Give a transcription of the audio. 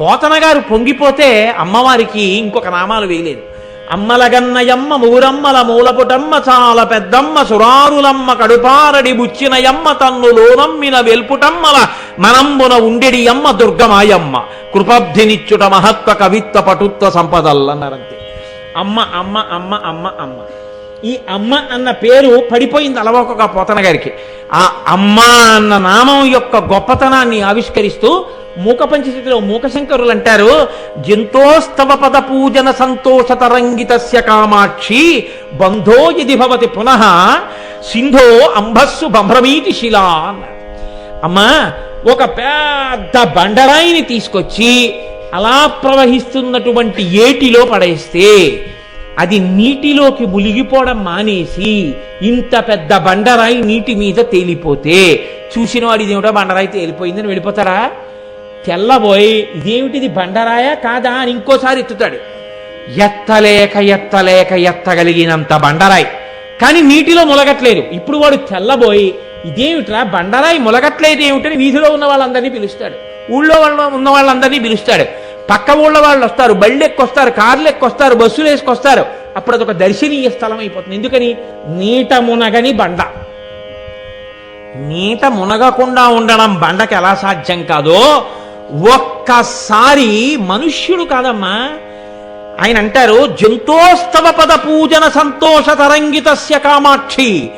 పోతన గారు పొంగిపోతే అమ్మవారికి ఇంకొక నామాలు వేయలేదు. అమ్మలగన్నయమ్మ మూరమ్మల మూలపుటమ్మ చాలా పెద్దమ్మ సురారులమ్మ కడుపారడి బుచ్చినయమ్మ తన్ను లోనమ్మిన వెల్పుటమ్మల మనంబున ఉండెడి అమ్మ దుర్గమాయమ్మ. కృపబ్ధినిచ్చుట మహత్వ కవిత్వ పటుత్వ సంపదల్లన్నారంతే అమ్మ అమ్మ అమ్మ అమ్మ అమ్మ. ఈ అమ్మ అన్న పేరు పడిపోయింది అలవోకగా పోతన గారికి. ఆ అమ్మ అన్న నామం యొక్క గొప్పతనాన్ని ఆవిష్కరిస్తూ మూక పంచశతిలో మూకశంకరులు అంటారు జంతోస్తవ పద పూజన సంతోష తరంగితస్య కామాక్షి బంధో ఇది భవతి పునః సింధో అంబస్సు భ్రమీతి శిలా అన్నారు. అమ్మా ఒక పెద్ద బండరాయిని తీసుకొచ్చి అలా ప్రవహిస్తున్నటువంటి ఏటిలో పడేస్తే అది నీటిలోకి మునిగిపోవడం మానేసి ఇంత పెద్ద బండరాయి నీటి మీద తేలిపోతే చూసిన వాడు ఇదేమిటో బండరాయి తేలిపోయిందని వెళ్ళిపోతారా? తెల్లబోయి ఇదేమిటిది బండరాయా కాదా అని ఇంకోసారి ఎత్తుతాడు. ఎత్తలేక ఎత్తలేక ఎత్తగలిగినంత బండరాయి. కానీ నీటిలో ములగట్లేదు. ఇప్పుడు వాడు తెల్లబోయి ఇదేమిట్రా బండరాయి ములగట్లేదు ఏమిటని వీధిలో ఉన్న వాళ్ళందరినీ పిలుస్తాడు. ఊళ్ళో వాళ్ళ ఉన్న వాళ్ళందరినీ పిలుస్తాడు. పక్క ఊళ్ళ వాళ్ళు వస్తారు బళ్ళు ఎక్కొస్తారు కార్లు ఎక్కొస్తారు బస్సులు వేసుకొస్తారు. అప్పుడు అదొక దర్శనీయ స్థలం అయిపోతుంది. ఎందుకని? నీట మునగని బండ. నీట మునగకుండా ఉండడం బండకి ఎలా సాధ్యం కాదో ఒక్కసారి మనుష్యుడు కాదమ్మా. ఆయన అంటారు జంతోస్తవ పద పూజన సంతోష తరంగితస్య కామాక్షి.